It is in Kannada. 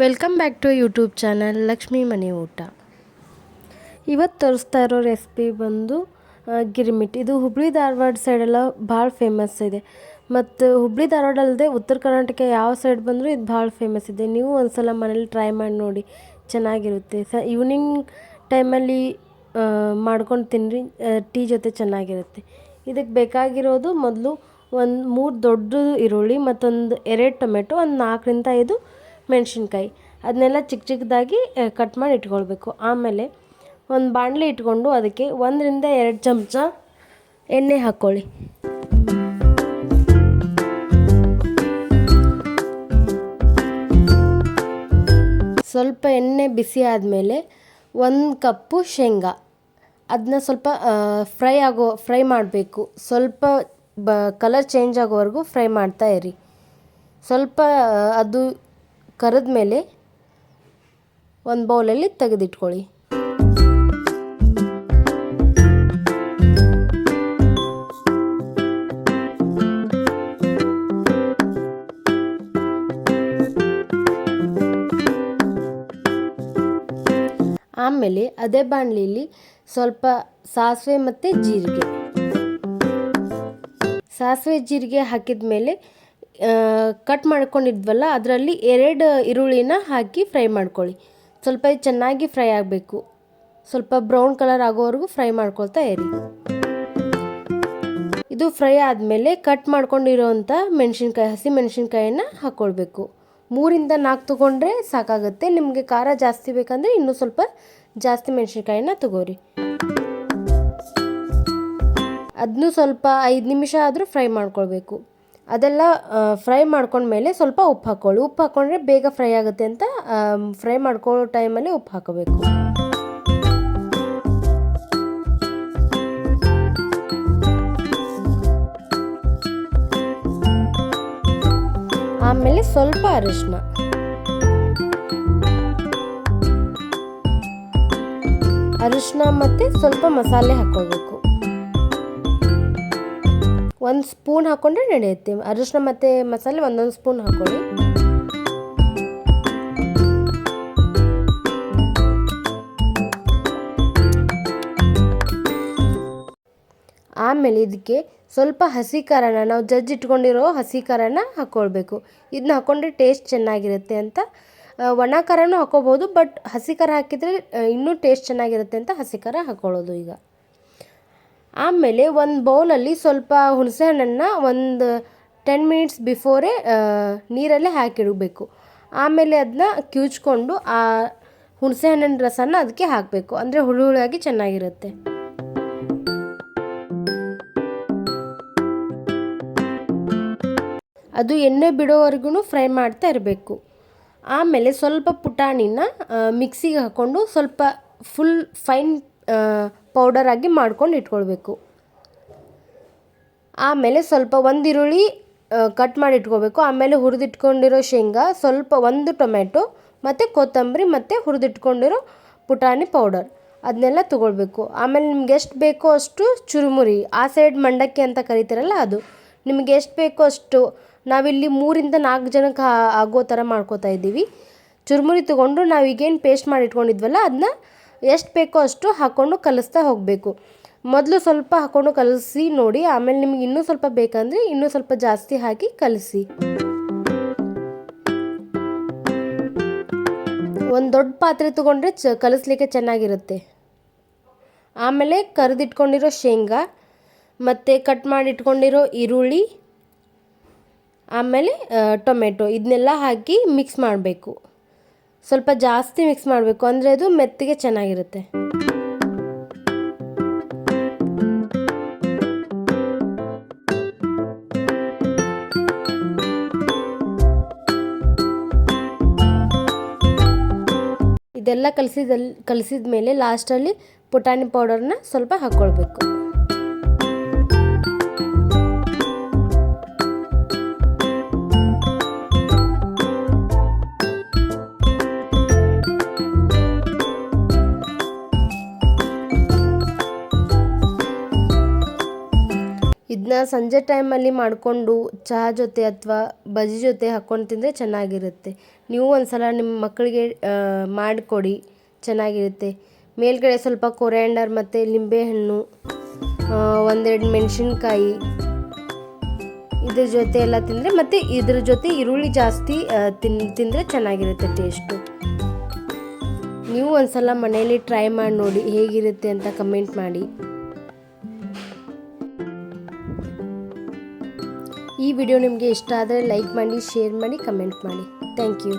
Welcome back to YouTube channel Lakshmi ಮನೆ ಊಟ. ಇವತ್ತು ತೋರಿಸ್ತಾ ಇರೋ ರೆಸಿಪಿ ಬಂದು ಗಿರ್ಮಿಟ್ ಇದು ಹುಬ್ಳಿ ಧಾರವಾಡ ಸೈಡೆಲ್ಲ ಭಾಳ ಫೇಮಸ್ ಇದೆ. ಮತ್ತು ಹುಬ್ಳಿ ಧಾರವಾಡ ಅಲ್ಲದೆ ಉತ್ತರ ಕರ್ನಾಟಕ ಯಾವ ಸೈಡ್ ಬಂದರೂ ಇದು ಭಾಳ ಫೇಮಸ್ ಇದೆ. ನೀವು ಒಂದ್ಸಲ ಮನೇಲಿ ಟ್ರೈ ಮಾಡಿ ನೋಡಿ, ಚೆನ್ನಾಗಿರುತ್ತೆ. ಸ ಈವ್ನಿಂಗ್ ಟೈಮಲ್ಲಿ ಮಾಡ್ಕೊಂಡು ತಿನ್ನಿರಿ ಟೀ ಜೊತೆ ಚೆನ್ನಾಗಿರುತ್ತೆ. ಇದಕ್ಕೆ ಬೇಕಾಗಿರೋದು ಮೊದಲು ಒಂದು ಮೂರು ದೊಡ್ಡ ಈರುಳ್ಳಿ ಮತ್ತೊಂದು ಎರಡು ಟೊಮೆಟೊ, ಒಂದು ನಾಲ್ಕರಿಂದ ಐದು ಮೆಣಸಿನ್ಕಾಯಿ. ಅದನ್ನೆಲ್ಲ ಚಿಕ್ಕ ಚಿಕ್ಕದಾಗಿ ಕಟ್ ಮಾಡಿ ಇಟ್ಕೊಳ್ಬೇಕು. ಆಮೇಲೆ ಒಂದು ಬಾಣಲೆ ಇಟ್ಕೊಂಡು ಅದಕ್ಕೆ ಒಂದರಿಂದ ಎರಡು ಚಮಚ ಎಣ್ಣೆ ಹಾಕ್ಕೊಳ್ಳಿ ಸ್ವಲ್ಪ ಎಣ್ಣೆ ಬಿಸಿ ಆದಮೇಲೆ ಒಂದು ಕಪ್ಪು ಶೇಂಗಾ. ಅದನ್ನ ಸ್ವಲ್ಪ ಫ್ರೈ ಆಗೋ, ಫ್ರೈ ಮಾಡಬೇಕು. ಸ್ವಲ್ಪ ಬ ಕಲರ್ ಚೇಂಜ್ ಆಗೋವರೆಗೂ ಫ್ರೈ ಮಾಡ್ತಾ ಇರಿ. ಸ್ವಲ್ಪ ಅದು ಕರೆದ ಮೇಲೆ ಒಂದು ಬೌಲಲ್ಲಿ ತೆಗೆದಿಟ್ಕೊಳ್ಳಿ. ಆಮೇಲೆ ಅದೇ ಬಾಣಲಿಯಲ್ಲಿ ಸ್ವಲ್ಪ ಸಾಸಿವೆ ಮತ್ತು ಜೀರಿಗೆ. ಸಾಸಿವೆ ಜೀರಿಗೆ ಹಾಕಿದ ಮೇಲೆ ಕಟ್ ಮಾಡ್ಕೊಂಡಿದ್ವಲ್ಲ, ಅದರಲ್ಲಿ ಎರಡು ಈರುಳ್ಳಿನ ಹಾಕಿ ಫ್ರೈ ಮಾಡ್ಕೊಳ್ಳಿ. ಸ್ವಲ್ಪ ಚೆನ್ನಾಗಿ ಫ್ರೈ ಆಗಬೇಕು. ಸ್ವಲ್ಪ ಬ್ರೌನ್ ಕಲರ್ ಆಗೋವರೆಗೂ ಫ್ರೈ ಮಾಡ್ಕೊಳ್ತಾ ಇರಿ. ಇದು ಫ್ರೈ ಆದಮೇಲೆ ಕಟ್ ಮಾಡ್ಕೊಂಡಿರೋವಂಥ ಮೆಣಸಿನ್ಕಾಯಿ, ಹಸಿ ಮೆಣಸಿನ್ಕಾಯಿನ ಹಾಕ್ಕೊಳ್ಬೇಕು ಮೂರಿಂದ ನಾಲ್ಕು ತೊಗೊಂಡ್ರೆ ಸಾಕಾಗುತ್ತೆ. ನಿಮಗೆ ಖಾರ ಜಾಸ್ತಿ ಬೇಕಂದರೆ ಇನ್ನೂ ಸ್ವಲ್ಪ ಜಾಸ್ತಿ ಮೆಣಸಿನ್ಕಾಯಿನ ತಗೋರಿ. ಅದನ್ನು ಸ್ವಲ್ಪ ಐದು ನಿಮಿಷ ಆದರೂ ಫ್ರೈ ಮಾಡ್ಕೊಳ್ಬೇಕು. ಅದೆಲ್ಲ ಫ್ರೈ ಮಾಡ್ಕೊಂಡ್ಮೇಲೆ ಸ್ವಲ್ಪ ಉಪ್ಪು ಹಾಕ್ಕೊಳ್ಳಿ. ಉಪ್ಪು ಹಾಕ್ಕೊಂಡ್ರೆ ಬೇಗ ಫ್ರೈ ಆಗುತ್ತೆ ಅಂತ ಫ್ರೈ ಮಾಡ್ಕೊಳ್ಳೋ ಟೈಮಲ್ಲಿ ಉಪ್ಪು ಹಾಕಬೇಕು. ಆಮೇಲೆ ಸ್ವಲ್ಪ ಅರಿಶಿನ ಅರಿಶಿನ ಮತ್ತು ಸ್ವಲ್ಪ ಮಸಾಲೆ ಹಾಕ್ಕೊಳ್ಬೇಕು. ಒಂದು ಸ್ಪೂನ್ ಹಾಕ್ಕೊಂಡ್ರೆ ನಡೆಯುತ್ತೆ. ಅರಿಶಿನ ಮತ್ತು ಮಸಾಲೆ ಒಂದೊಂದು ಸ್ಪೂನ್ ಹಾಕ್ಕೊಳ್ಳಿ ಆಮೇಲೆ ಇದಕ್ಕೆ ಸ್ವಲ್ಪ ಹಸಿ ಖಾರನ, ನಾವು ಜಜ್ಜಿ ಇಟ್ಕೊಂಡಿರೋ ಹಸಿ ಖಾರನ ಹಾಕ್ಕೊಳ್ಬೇಕು ಇದನ್ನ ಹಾಕ್ಕೊಂಡ್ರೆ ಟೇಸ್ಟ್ ಚೆನ್ನಾಗಿರುತ್ತೆ ಅಂತ ಒಣ ಖಾರನೂ ಹಾಕ್ಕೋಬೋದು ಬಟ್ ಹಸಿ ಖಾರ ಹಾಕಿದರೆ ಇನ್ನೂ ಟೇಸ್ಟ್ ಚೆನ್ನಾಗಿರುತ್ತೆ ಅಂತ ಹಸಿ ಖಾರ ಹಾಕ್ಕೊಳ್ಳೋದು ಈಗ. ಆಮೇಲೆ ಒಂದು ಬೌಲಲ್ಲಿ ಸ್ವಲ್ಪ ಹುಣಸೆ ಹಣ್ಣನ್ನು ಒಂದು ಟೆನ್ ಮಿನಿಟ್ಸ್ ಬಿಫೋರೇ ನೀರಲ್ಲೇ ಹಾಕಿಡಬೇಕು ಆಮೇಲೆ ಅದನ್ನ ಕಿವುಚ್ಕೊಂಡು ಆ ಹುಣಸೆ ಹಣ್ಣಿನ ರಸನ ಅದಕ್ಕೆ ಹಾಕಬೇಕು. ಅಂದರೆ ಹುಳಿ ಹುಳಿಯಾಗಿ ಚೆನ್ನಾಗಿರುತ್ತೆ. ಅದು ಎಣ್ಣೆ ಬಿಡೋವರೆಗೂ ಫ್ರೈ ಮಾಡ್ತಾ ಇರಬೇಕು. ಆಮೇಲೆ ಸ್ವಲ್ಪ ಪುಟಾಣಿನ ಮಿಕ್ಸಿಗೆ ಹಾಕ್ಕೊಂಡು ಸ್ವಲ್ಪ ಫುಲ್ ಫೈನ್ ಪೌಡರ್ ಆಗಿ ಮಾಡ್ಕೊಂಡು ಇಟ್ಕೊಳ್ಬೇಕು. ಆಮೇಲೆ ಸ್ವಲ್ಪ ಒಂದು ಈರುಳ್ಳಿ ಕಟ್ ಮಾಡಿ ಇಟ್ಕೋಬೇಕು ಆಮೇಲೆ ಹುರಿದಿಟ್ಕೊಂಡಿರೋ ಶೇಂಗಾ, ಸ್ವಲ್ಪ ಒಂದು ಟೊಮೆಟೊ ಮತ್ತು ಕೊತ್ತಂಬರಿ ಮತ್ತು ಹುರಿದಿಟ್ಕೊಂಡಿರೋ ಪುಟಾಣಿ ಪೌಡರ್ ಅದನ್ನೆಲ್ಲ ತೊಗೊಳ್ಬೇಕು. ಆಮೇಲೆ ನಿಮ್ಗೆ ಎಷ್ಟು ಬೇಕೋ ಅಷ್ಟು ಚುರುಮುರಿ, ಆ ಸೈಡ್ ಮಂಡಕ್ಕಿ ಅಂತ ಕರಿತಾರಲ್ಲ ಅದು, ನಿಮಗೆ ಎಷ್ಟು ಬೇಕೋ ಅಷ್ಟು ನಾವಿಲ್ಲಿ ಮೂರಿಂದ ನಾಲ್ಕು ಜನಕ್ಕೆ ಆಗೋ ಥರ ಮಾಡ್ಕೋತಾ ಇದ್ದೀವಿ. ಚುರುಮುರಿ ತೊಗೊಂಡು ನಾವು ಈಗೇನು ಪೇಸ್ಟ್ ಮಾಡಿ ಇಟ್ಕೊಂಡಿದ್ವಲ್ಲ ಅದನ್ನ ಎಷ್ಟು ಬೇಕೋ ಅಷ್ಟು ಹಾಕ್ಕೊಂಡು ಕಲಿಸ್ತಾ ಹೋಗಬೇಕು. ಮೊದಲು ಸ್ವಲ್ಪ ಹಾಕ್ಕೊಂಡು ಕಲಸಿ ನೋಡಿ, ಆಮೇಲೆ ನಿಮ್ಗೆ ಇನ್ನೂ ಸ್ವಲ್ಪ ಬೇಕಂದರೆ ಇನ್ನೂ ಸ್ವಲ್ಪ ಜಾಸ್ತಿ ಹಾಕಿ ಕಲಸಿ. ಒಂದು ದೊಡ್ಡ ಪಾತ್ರೆ ತೊಗೊಂಡ್ರೆ ಚ, ಕಲಿಸ್ಲಿಕ್ಕೆ ಚೆನ್ನಾಗಿರುತ್ತೆ. ಆಮೇಲೆ ಕರೆದಿಟ್ಕೊಂಡಿರೋ ಶೇಂಗಾ, ಮತ್ತು ಕಟ್ ಮಾಡಿಟ್ಕೊಂಡಿರೋ ಈರುಳ್ಳಿ, ಆಮೇಲೆ ಟೊಮೆಟೊ ಇದನ್ನೆಲ್ಲ ಹಾಕಿ ಮಿಕ್ಸ್ ಮಾಡಬೇಕು. ಸ್ವಲ್ಪ ಜಾಸ್ತಿ ಮಿಕ್ಸ್ ಮಾಡಬೇಕು. ಅಂದರೆ ಅದು ಮೆತ್ತಗೆ ಚೆನ್ನಾಗಿರುತ್ತೆ. ಇದೆಲ್ಲ ಕಲಸಿದಲ್ಲಿ ಕಲಸಿದ ಮೇಲೆ ಲಾಸ್ಟಲ್ಲಿ ಪುಟಾಣಿ ಪೌಡರ್ನ ಸ್ವಲ್ಪ ಹಾಕ್ಕೊಳ್ಬೇಕು ಇದನ್ನ ಸಂಜೆ ಟೈಮಲ್ಲಿ ಮಾಡಿಕೊಂಡು ಚಹಾ ಜೊತೆ ಅಥವಾ ಬಜ್ಜಿ ಜೊತೆ ಹಾಕ್ಕೊಂಡು ತಿಂದರೆ ಚೆನ್ನಾಗಿರುತ್ತೆ. ನೀವು ಒಂದು ಸಲ ನಿಮ್ಮ ಮಕ್ಕಳಿಗೆ ಮಾಡಿಕೊಡಿ, ಚೆನ್ನಾಗಿರುತ್ತೆ. ಮೇಲ್ಗಡೆ ಸ್ವಲ್ಪ ಕೊರಿಯಾಂಡರ್ ಮತ್ತು ಲಿಂಬೆಹಣ್ಣು ಹಣ್ಣು ಒಂದೆರಡು ಮೆಣಸಿನ್ಕಾಯಿ, ಇದ್ರ ಜೊತೆ ಎಲ್ಲ ತಿಂದರೆ ಮತ್ತು ಇದ್ರ ಜೊತೆ ಈರುಳ್ಳಿ ಜಾಸ್ತಿ ತಿನ್, ತಿಂದರೆ ಚೆನ್ನಾಗಿರುತ್ತೆ ಟೇಸ್ಟು ನೀವು ಒಂದು ಸಲ ಮನೆಯಲ್ಲಿ ಟ್ರೈ ಮಾಡಿ ನೋಡಿ ಹೇಗಿರುತ್ತೆ ಅಂತ ಕಮೆಂಟ್ ಮಾಡಿ. ಈ ವಿಡಿಯೋ ನಿಮಗೆ ಇಷ್ಟ ಆದರೆ ಲೈಕ್ ಮಾಡಿ ಶೇರ್ ಮಾಡಿ ಕಮೆಂಟ್ ಮಾಡಿ. Thank you.